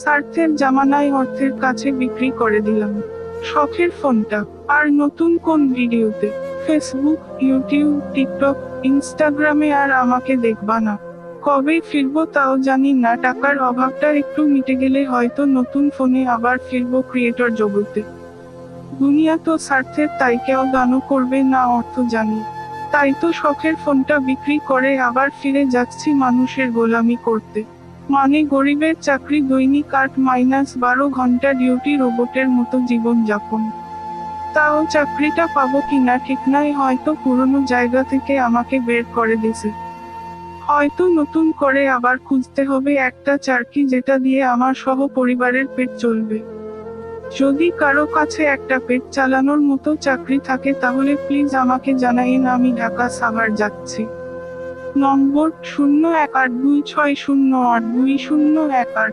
স্বার্থের জামানায় অর্থের কাছে বিক্রি করে দিলাম। শখের ফোনটা। আর নতুন কোন ভিডিওতে? ফেসবুক ইউটিউব টিকটক ইনস্টাগ্রামে আর আমাকে দেখবা না। কবে ফিরবো তাও জানি না। টাকার অভাবটা একটু মিটে গেলে হয়তো নতুন ফোনে আবার ফিরবো ক্রিয়েটর জগতে। দুনিয়া তো স্বার্থের তাই কেউ দানও করবে না অর্থ জানি। তাই তো শখের ফোনটা বিক্রি করে আবার ফিরে যাচ্ছি মানুষের গোলামি করতে। মানে গরিবের চাকরি, দৈনিক আট মাইনাস বারো ঘণ্টা ডিউটি রোবটের মতো জীবন যাপন তাও চাকরিটা পাবো কিনা ঠিক নাই, হয়তো পুরনো জায়গা থেকে আমাকে বের করে দিছে। হয়তো নতুন করে আবার খুঁজতে হবে একটা চাকরি যেটা দিয়ে আমার সহ পরিবারের পেট চলবে। যদি কারও কাছে একটা পেট চালানোর মতো চাকরি থাকে তাহলে প্লিজ আমাকে জানাইন, আমি ঢাকা সাভার যাচ্ছি। নম্বর শূন্য এক আট দুই ছয় শূন্য আট দুই শূন্য এক আট।